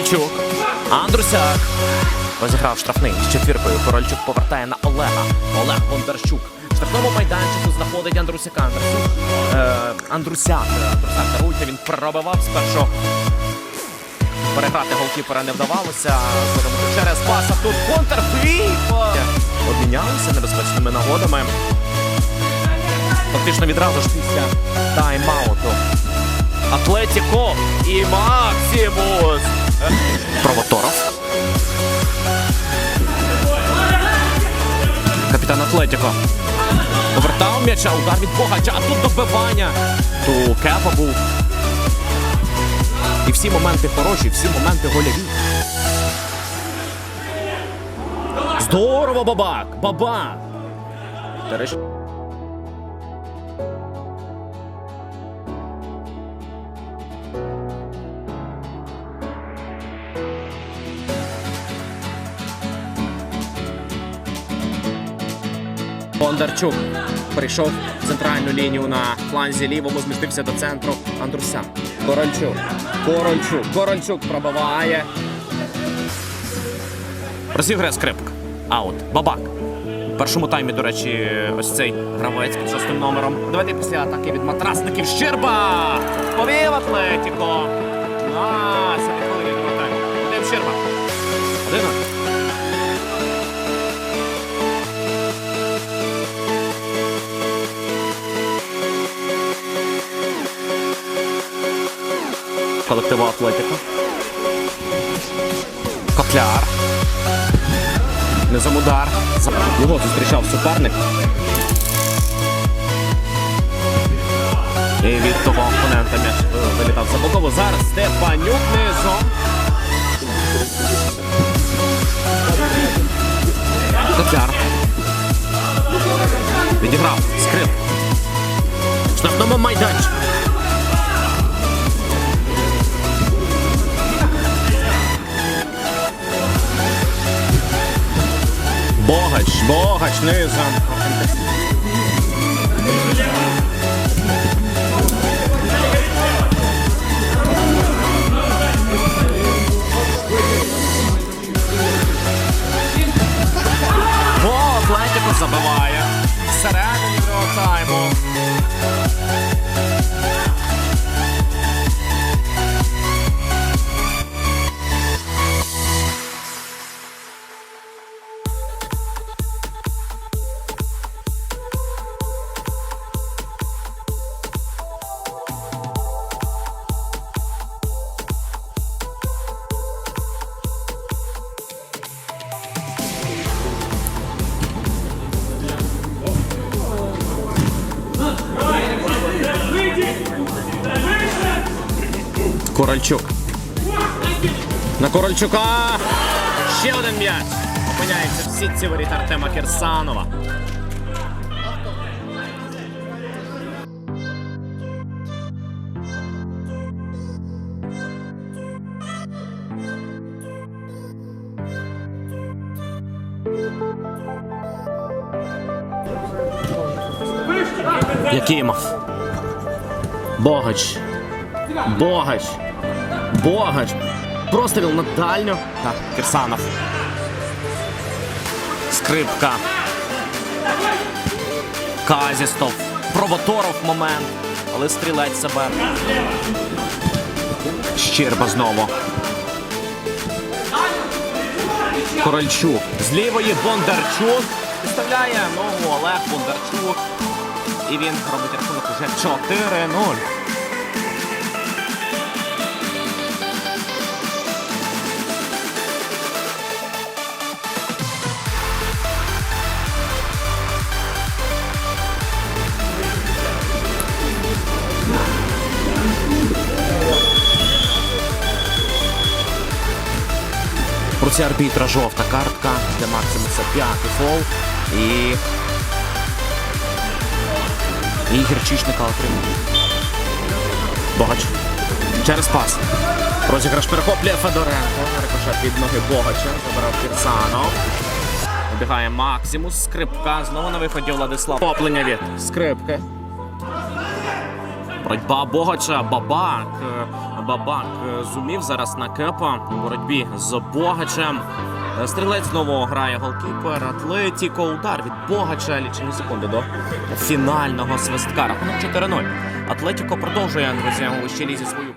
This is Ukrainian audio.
Корольчук. Андрусяк. Розіграв штрафний з четвіркою. Корольчук повертає на Олега. Олег Бондарчук. В штрафному майданчику знаходить. Андрусяк. Е, Андрусяк. Андрусяк даруйте. Він пробивав спершу. Переграти голкіпера не вдавалося. Через паса тут контрфліп. Обмінялися небезпечними нагодами. Фактично відразу ж після тайм-ауту. Атлетіко і Максимус. Провоторов. Капітан Атлетіко. Повертав м'яча, удар від Богача, а тут добивання. Ту кепа був. І всі моменти хороші, всі моменти гольові. Здорово, бабак! Бабак! Тереш... Бондарчук прийшов в центральну лінію на фланзі лівому, змістився до центру Андруся. Корольчук. Корольчук. Корольчук пробиває. Розіграє скрипка. Аут. Бабак. В першому таймі, до речі, ось цей гравець під шостим номером. Давайте після атаки від матрасників Щерба! Повів Атлетіко! На, колективу Атлетико. Котляр. Низом удар. Його зустрічав суперник. І від того опонента м'яч е, вилітав за бокову. Зараз Степанюк низом. Котляр. Відіграв. Скрип. Штрафному майданчику. Богач, богач низом. О, Атлетико забиває. Всередині другого тайму. Корольчук. На Корольчука. Ще один м'яч. Опиняється в сітці воріт Артема Кірсанова. Якимов. Богач. Богач. Богач. Простріл на дальню. Так, Кирсанов. Скрипка. Казістов. Провоторов момент. Але стрілець себе. Щерба знову. Корольчук. З лівої Бондарчук. Підставляє ногу Олег Бондарчук. І він робить рахунок уже 4-0. Проти арбітра жовта картка для Максимуса п'ятий фол. І. Ігор Чічника отримує. Богач. Через пас. Розіграш перехоплює Федоренко. Рикошет від ноги Богача. Забирав Кірсанов. Вибігає Максимус. Скрипка. Знову на виході Владислав. Поплення від скрипки. Боротьба Богача, Бабак. Е, Бабак е, зумів зараз на кепа у боротьбі з Богачем. Е, Стрілець знову грає голкіпер. Атлетіко. Удар від Богача. Лічені секунди до фінального свистка. Рахунок 4-0. Атлетіко продовжує друзі у щелі лізі свою.